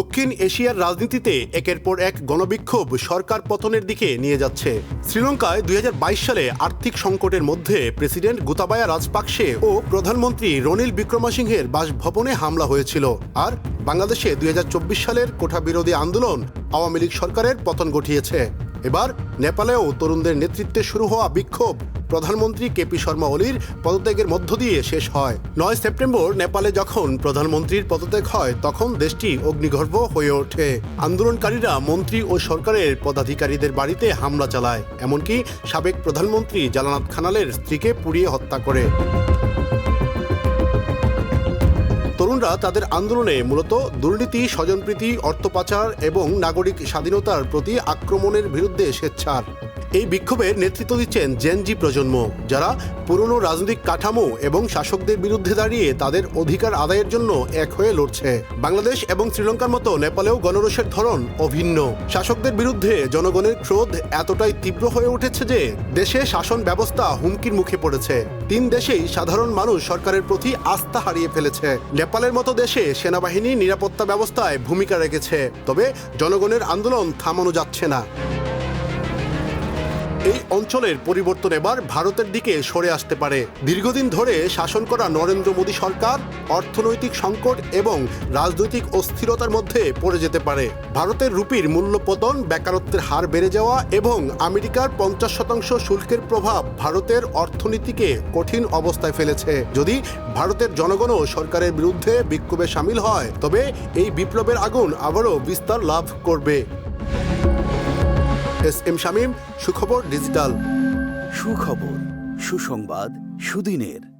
দক্ষিণ এশিয়ার রাজনীতিতে একের পর এক গণবিক্ষোভ সরকার পতনের দিকে নিয়ে যাচ্ছে। শ্রীলঙ্কায় দুই হাজার বাইশ সালে আর্থিক সংকটের মধ্যে প্রেসিডেন্ট গোতাবায়া রাজপাকসে ও প্রধানমন্ত্রী রনিল বিক্রমাসিংহের বাসভবনে হামলা হয়েছিল। আর বাংলাদেশে দুই হাজার চব্বিশ সালের কোঠা বিরোধী আন্দোলন আওয়ামী লীগ সরকারের পতন ঘটিয়েছে। এবার নেপালেও তরুণদের নেতৃত্বে শুরু হওয়া বিক্ষোভ। প্রধানমন্ত্রী কেপি শর্মা ওলির পদত্যাগের মধ্য দিয়ে শেষ হয়। নয় সেপ্টেম্বর নেপালে যখন প্রধানমন্ত্রীর পদত্যাগ হয়, তখন দেশটি অগ্নিগর্ভ হয়ে ওঠে। আন্দোলনকারীরা মন্ত্রী ও সরকারের পদাধিকারীদের বাড়িতে হামলা চালায়। এমনকি সাবেক প্রধানমন্ত্রী জালানাত খানালের স্ত্রীকে পুড়িয়ে হত্যা করে। তরুণরা তাদের আন্দোলনে মূলত দুর্নীতি, স্বজনপ্রীতি, অর্থ পাচার এবং নাগরিক স্বাধীনতার প্রতি আক্রমণের বিরুদ্ধে স্বেচ্ছার। এই বিক্ষোভের নেতৃত্ব দিচ্ছেন জেনজি প্রজন্ম, যারা পুরনো রাজনৈতিক কাঠামো এবং শাসকদের বিরুদ্ধে দাঁড়িয়ে তাদের অধিকার আদায়ের জন্য এক হয়ে লড়ছে। বাংলাদেশ এবং শ্রীলঙ্কার মতো নেপালেও গণরোষের ধরন অভিন্ন। শাসকদের বিরুদ্ধে জনগণের ক্রোধ এতটাই তীব্র হয়ে উঠেছে যে দেশে শাসন ব্যবস্থা হুমকির মুখে পড়েছে। তিন দেশেই সাধারণ মানুষ সরকারের প্রতি আস্থা হারিয়ে ফেলেছে। নেপালের মতো দেশে সেনাবাহিনী নিরাপত্তা ব্যবস্থায় ভূমিকা রেখেছে, তবে জনগণের আন্দোলন থামানো যাচ্ছে না। এই অঞ্চলের পরিবর্তন এবার ভারতের দিকে সরে আসতে পারে। দীর্ঘদিন ধরে শাসন করা নরেন্দ্র মোদী সরকার অর্থনৈতিক সংকট এবং রাজনৈতিক অস্থিরতার মধ্যে পড়ে যেতে পারে। ভারতের রুপির মূল্য পতন, বেকারত্বের হার বেড়ে যাওয়া এবং আমেরিকার পঞ্চাশ শতাংশ শুল্কের প্রভাব ভারতের অর্থনীতিকে কঠিন অবস্থায় ফেলেছে। যদি ভারতের জনগণও সরকারের বিরুদ্ধে বিক্ষোভে সামিল হয়, তবে এই বিপ্লবের আগুন আবারও বিস্তার লাভ করবে। এস এম শামীম সুখবর ডিজিটাল। সুখবর সুসংবাদ সুদিনের।